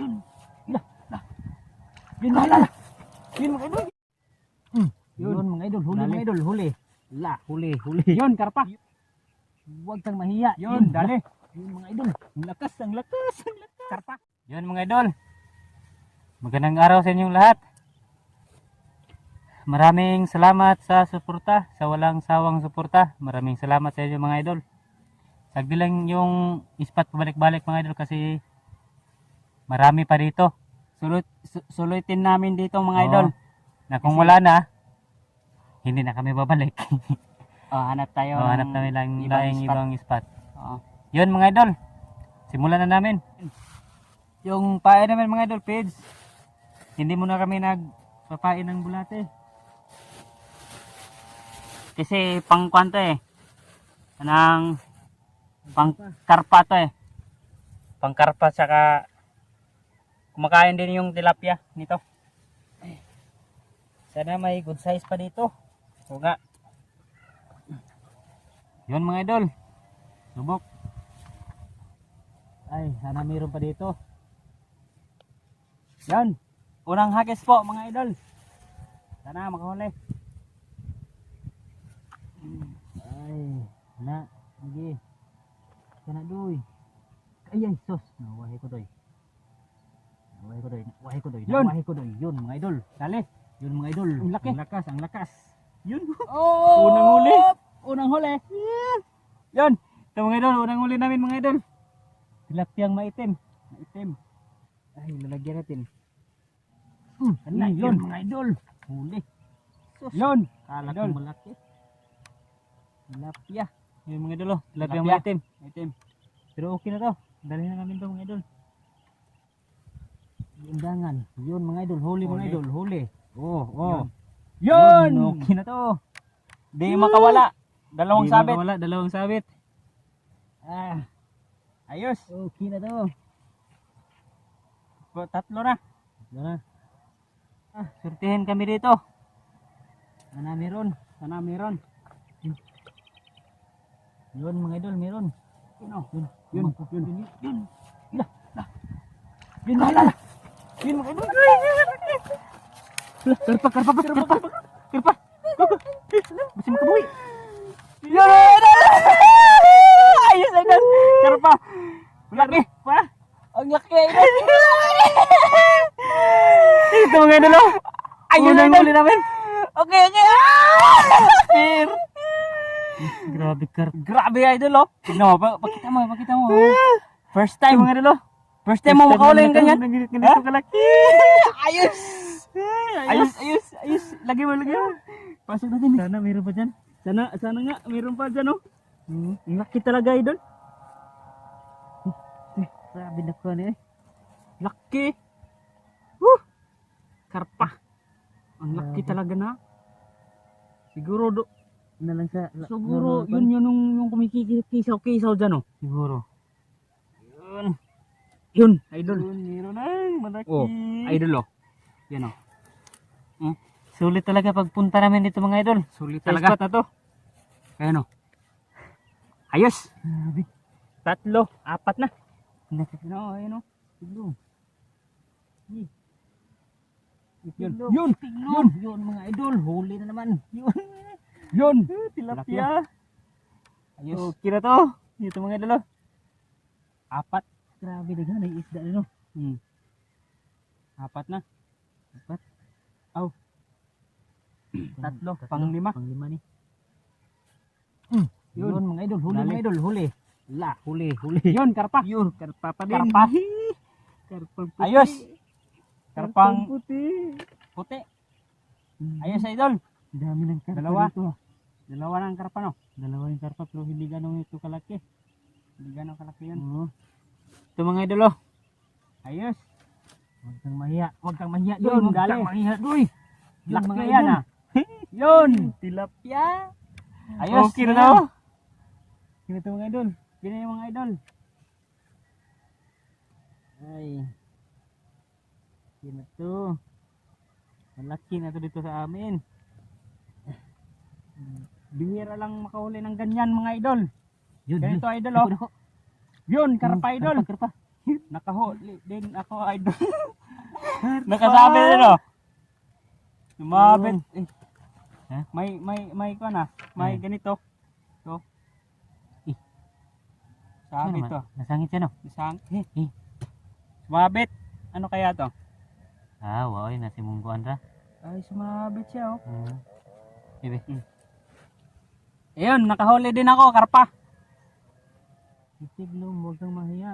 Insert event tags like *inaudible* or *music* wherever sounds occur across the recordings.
Yun. La. Yun, la, la, la. Yun, mga idol. Hmm. Yun. Yun, mga idol, huli Dali. mga idol, huli. La, huli, huli. Yun, karpa. Huwag kang mahiya. Yun, dali. Yun mga idol. Ang lakas, ang lakas, ang lakas. Karpa. Yun mga idol. Magandang araw sa inyong lahat. Maraming salamat sa suporta, sa walang sawang suporta. Maraming salamat sa inyo mga idol. Sagdi lang yung ispat pabalik-balik mga idol kasi marami pa dito. Sulut, su- sulutin namin dito mga Oo. idol. Na kung wala na, hindi na kami babalik. *laughs* Oh, hanap tayo. o, ng hanap namin lang ibang ibang, spot. ibang spot. Oo. Yun mga idol. Simulan na namin. Yung pae namin mga idol, page. Hindi muna kami nagpapain ng bulate. Kasi pang kwanto eh. Anang pang karpa to eh. Pangkarpa saka Kumakain din yung tilapia nito. sana may good size pa dito. O nga. Yun mga idol. Subok. Ay, sana mayroon pa dito. Yan. Unang hakis po mga idol. Sana makahuli. Ay, na. Sige. Sana doy. Ay, ay, sus. Nawahi ko doy. Nawahi ko doy. Nawahi ko doy. Yun. Ko doy. Yun mga idol. Dali. Yun mga idol. Ang laki. Ang lakas, ang lakas. Yun. *laughs* Oh! Unang huli. Unang huli. Yan. Ito mga idol. Unang huli namin mga idol. Tilapiyang maitim. Maitim. Ay, lalagyan natin. Hmm. Ala, Yun. yun mga idol. Huli. Sus. Yun. Kala Idol. ko malaki. Tilapia. Yun mga idol. oh. Tilapiyang maitim. Maitim. Pero okay na to. Dali na namin to mga idol. Undangan. Yun mga idol. Huli mga idol. Huli. Oh, oh. Yun. Okay na to. Di makawala. Dalawang Di sabit. makawala, dalawang sabit. Ah. Ayos. Okay na to. Tatlo na. Ito na. Ah, surtihin kami dito. Sana meron. Sana meron. Yun mga idol, meron. Yun. oh. Yun. Yun. Yun. Yun. Yun. Yun. La. La. Yun. La. La. la. Yun mga idol. Karpa, karpa, karpa, karpa. Karpa. Basta makabuhi. Yun. Ayos idol. Karpa. Laki. Pa. Ang laki idol. Ito mga idol. oh. Ayun Unang idol. namin. Okay, okay. Spear. Grabe karpa. Grabe idol oh. Tignan mo, pa- pakita mo, pakita mo. oh. First time. Mga idol. First time mo makahuli yung ganyan. Ganito Ha? kalaki. *laughs* Ayos. Ayos, ayos, ayos. Lagi mo, lagi mo. Pasok natin. Sana meron pa dyan. Sana, sana nga, mayroon pa dyan oh. Hmm. Laki talaga idol. Grabe na ko eh. Laki. Woo! Karpa. Ang laki talaga na. Siguro, do, Na lang sa... siguro, yun yun yung, yung kumikisaw-kisaw dyan oh. Siguro. Yun. Yun, idol. Yun, meron na. Malaki. Oh, idol oh. Yan oh. Sulit talaga pagpunta namin dito mga idol. Sulit Sa talaga. spot na to. Ayan oh. Ayos. Tatlo, apat na. Yun oh, ayun oh. Tiglo. Yun. Tiglo. Yun. Yun. Yun mga idol. Huli na naman. Yun. *laughs* Yun. Tilapia. Ayos. Okay na to. Dito mga idol. oh. Apat. Grabe na ganay isda no. Hmm. Apat na. Apat. Aw. Tatlo. Panglima. Panglima ni. Yun. Yun. mga idol. Huli Dali. mga idol. Huli. La. Huli. Huli. *laughs* Yun, karpa. Yun. Karpa pa din. Karpa. Karpang puti. Ayos. Karpang puti. puti. Hmm. Ayos, idol. Dami ng karpa Dalawa. dito. ah. Dalawa ng karpa, no? Dalawa yung karpa pero hindi ganong ito kalaki. Hindi ganun kalaki yun. Oo. Ito mga idol oh. Ayos. Huwag kang mahiya. Huwag kang mahiya. Yun, huwag kang mahiya. Doy. Yun, Laki mga yan, idol. ah. Yun. *laughs* Tilapia. Ayos. Okay na yan. to. Sino ito mga idol? Yun na yung mga idol. Ay. Sino to? Malaki na to dito sa amin. Bihira lang makahuli ng ganyan, mga idol. Yun, Ganito, idol, Dako, oh. Yun, karpa, Hmm, idol. Karpa, karpa. *laughs* Nakahuli din ako idol. Nakasabi din oh. Sumabit. Eh. Ha? May may may ko na. May Hmm. ganito. To. Eh. Sabi Ano to. Nasangit yan oh. Isang. Eh, eh. Sumabit. Ano kaya to? Ah, wow, yun nasi mungguan ra. Ay, sumabit siya oh. Hmm. Ibe. Ayun, nakahuli din ako, karpa. Itig lum, huwag kang mahiya.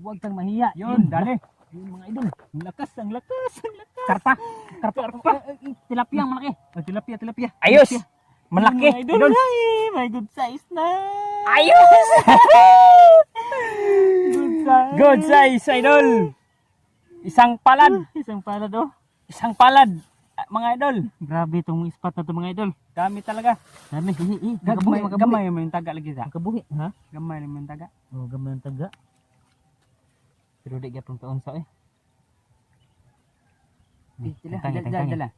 Huwag kang mahiya. Yun, dali. Yun mga idol. Ang lakas, ang lakas, ang lakas. Karpa. Karpa. Karpa. Eh, eh, Tilapia ang malaki. Oh, tilapia, tilapia. Ayos. Malaki. Mga idol. Ay, may good size na. Ayos. *laughs* Good size. Good size, idol. Isang palad. Isang palad oh. Isang palad. Mga idol. Grabe itong spot na to mga idol. Dami talaga. Dami. Eh, eh, Gamay, Magabuhi, gamay mo yung taga lagi sa. Magabuhi. Ha? Gamay mo yung taga. Oh, gamay ang taga. Pero di gyapon taon sa eh. Dila, tangkang. dala.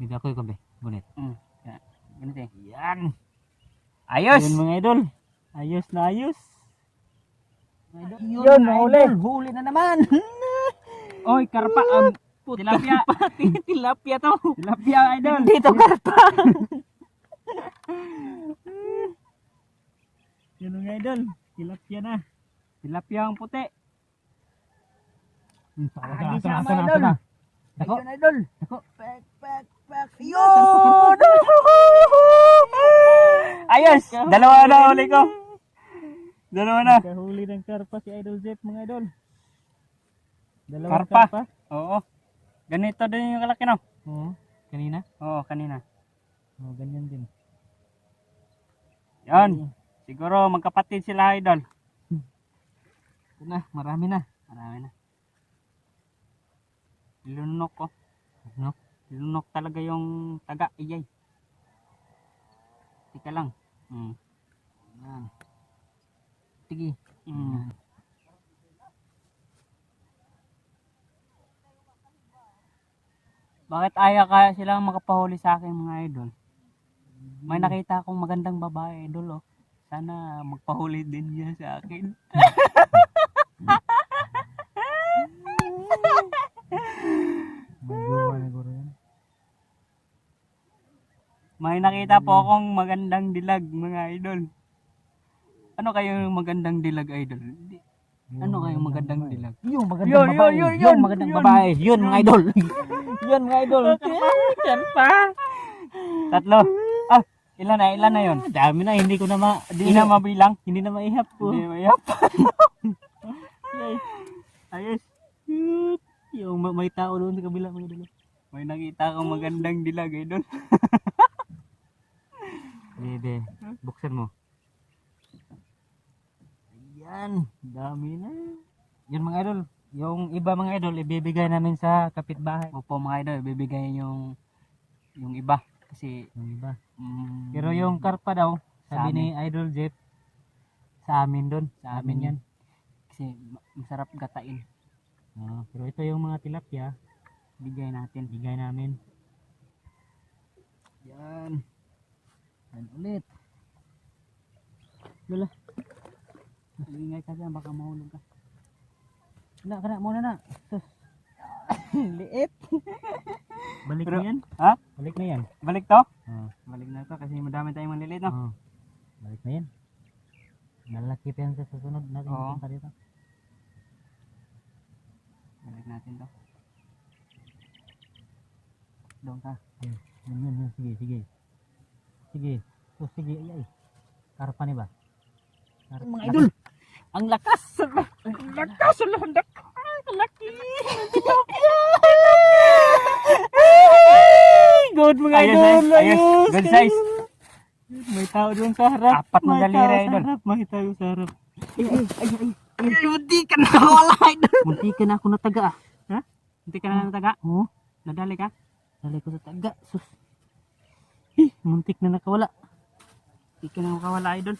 Bigla ko yung kabe. Gunit. Mm. Ganito eh. Yan. Ayos. Yun mga idol. Ayos na ayos. Yun, huli. Huli na naman. *laughs* Oy, karpa. Um, tilapia. *laughs* Tilapia to. tilapia, idol. Dito karpa. Yun mga idol. Tilapia na. Tilapia ang puti. Ah, di ito na, ito na, ito idol. na. Ako. Ayun, idol. Ako. Pek, pek, pek. Yun! Ayos! Dalawa na huli ko. Dalawa na. Kahuli ng karpa si Idol Jeff mga idol. Karpa. Oo. Ganito din yung kalaki no? Oo. Kanina? Oo, kanina. Oo, ganyan din. Yan. Siguro magkapatid sila idol. Ito na, marami na. Marami na. Lunok ko. No? Lunok talaga yung taga. Iyay. Tika lang. Mm. Yan. Sige. Mm. Bakit aya ka silang makapahuli sa akin mga idol? May nakita akong magandang babae idol oh. Sana magpahuli din niya sa akin. May nakita po akong magandang dilag mga idol. Ano kayo magandang dilag idol? Hindi. Ano kayong magandang dilag? Yung magandang Yun, yun, babae. yun, Yung yun, magandang yun. babae. Yun mga idol. *laughs* Yun mga idol. pa. Tatlo. Ah, ilan na, ilan na yun? Dami na, hindi ko na ma... Hindi na mabilang. Hindi na maihap ko. Hindi mayap. *laughs* Ayos. Yung ma- may tao doon sa kabila mga idol. May nakita akong magandang dilag idol. *laughs* Bebe, buksan mo. Yan, dami na. Yun mga idol, yung iba mga idol, ibibigay namin sa kapitbahay. Opo mga idol, bibigay yung yung iba kasi Yung iba. mm, Pero yung karpa daw, Sa sabi ni Idol Jeff, sa amin doon. Sa amin yan. kasi ma- masarap gatain. Ah, pero ito yung mga tilapia, Bigay natin. bigay namin. Yan. Yan ulit. Lala. Ingay ka dyan, baka mahulog ka. Na, kana muna na. Sus. *laughs* Liit. Balik Pero- na yan? Ha? Balik na yan. Balik to? Ah, Balik na to kasi madami tayong maliliit no? ah. balik na yan. Lalaki pa yan sa susunod natin Oo. punta dito. Balik natin to. Doon ka. Yan, yan, yan, yan. Sige, sige. Sige. Oh, sige, ay, ay. Karpa ni ba? Karpa. Mga idol. Ang lakas! Ang lakas! Ang lakas! Ang laki! Good mga Ayos, idol. ayos, ayos. Good size. May tao doon sa harap. Apat na daliri, idol. May tao sa harap. Ay, ay, ay, ay. Hindi ka na wala idol. Munti ka na ako nataga ah. Ha? Hindi ka na nataga? Oo. Nadali ka? Dali ko sa taga. Sus. Eh, muntik na nakawala. Hindi ka na makawala idol.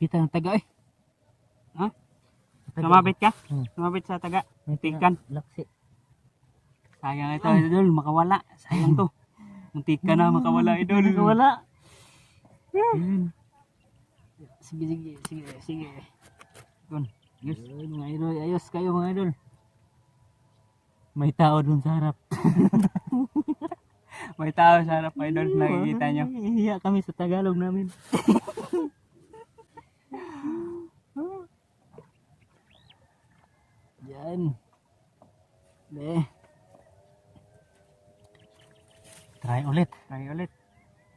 Kita ng taga eh. Ha? Sumabit ka? Hmm. Sumabit sa taga. May Tikan. Laksi. Sayang ito idol. Makawala. Sayang to. Muntik ka na makawala idol. Nakawala. Yun. Sige, sige, sige, sige. Yun. Yes. Ayun, mga idol, ayos kayo mga idol. May tao dun sa harap. *laughs* May tao sa harap, idol. Nakikita nyo. Hiya kami sa Tagalog namin. *laughs* Yan. Be. Try ulit. Try ulit.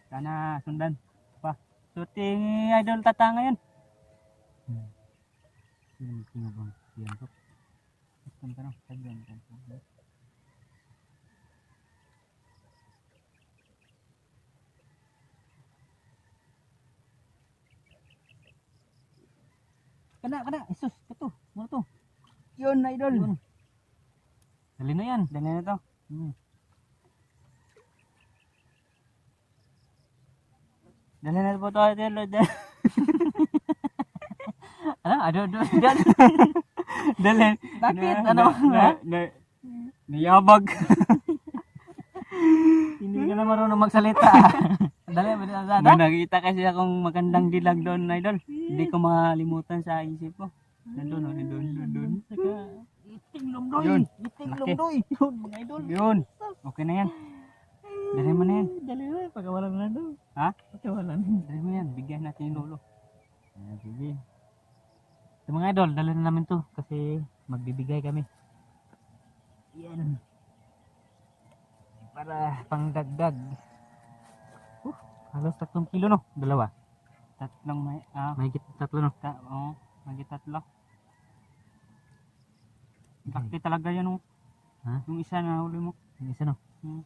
Sana sundan pa. Shooting idol tata ngayon. Hmm, yan to? Punta ka na. Tagyan ka. Kana, kana. Isus, ito. Ano to? Yun, idol. Dali na yan. Dali na to. Hmm. Dali na po to, idol. *laughs* Ano? Ano? Ano? Dali. Bakit? Na- Ano? Na, na, niyabag. *laughs* Hindi ka na marunong magsalita. *laughs* Dali, dali. May nakita kasi akong magandang dilag doon, idol. Hindi ko makalimutan sa isip ko. Nandun, oh, nandun, nandun. Lumdoy. Yun. Iting Laki. lumdoy. Yun, mga idol. Yun. Okay na yan. Dali mo na yan. Dali na, pagkawalan na daw. Ha? Pagkawalan. Dali mo yan. Bigyan natin yung lolo. Ah, sige. So, mga idol, dala na namin to kasi magbibigay kami. Yan. Para pangdagdag. Uh, halos tatlong kilo no? Dalawa. Tatlong may, ah, Mahigit tatlo no? ta, oh, may tatlo. Laki talaga yan, oh. Ha? Yung isa na huli mo. Yung isa no? Hmm.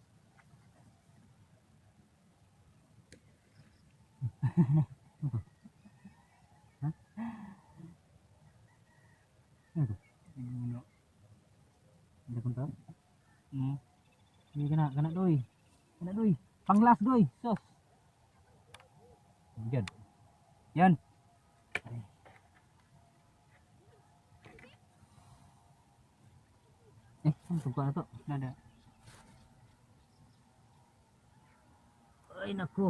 Ano? Hindi kong tao. Hmm. Hindi ka na, ka na doy. Ka na doy. Panglas doy. Sos. Yan. Yan. Eh, ang tugka na to. Nada. Ay, naku.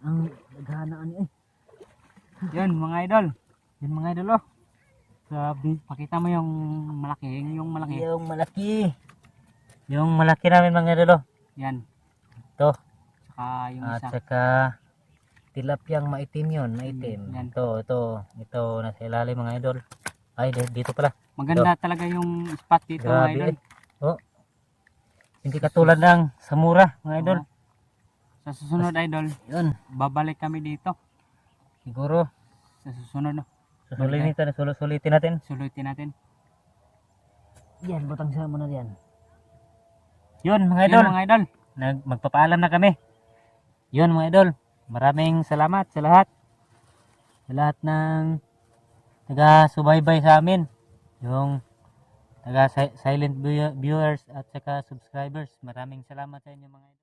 Ang naghanaan eh. Yan, mga idol. Yan mga idol oh. Grabe. Pakita mo yung malaki. Yung malaki. Yung malaki. Yung malaki namin mga idol oh. Yan. Ito. Saka yung At isa. saka tilapyang maitim yun, maitim. Yan. Ito, ito. Ito, nasa ilalim mga idol. Ay, di- dito pala. Maganda talaga yung spot dito, mga Grabe idol. eh. Oh. Hindi katulad ng sa mura, mga idol. Sa susunod, idol, Yun, babalik kami dito. siguro. Sa susunod, no? Susulitin natin, susulitin natin. Sulutin natin. Yan, butang sa muna yan. Yun, mga idol. mga idol. Nag, magpapaalam na kami. Yun, mga idol. Maraming salamat sa lahat. Sa lahat ng taga-subaybay sa amin. Yung taga-silent viewers at saka subscribers. Maraming salamat sa inyo mga.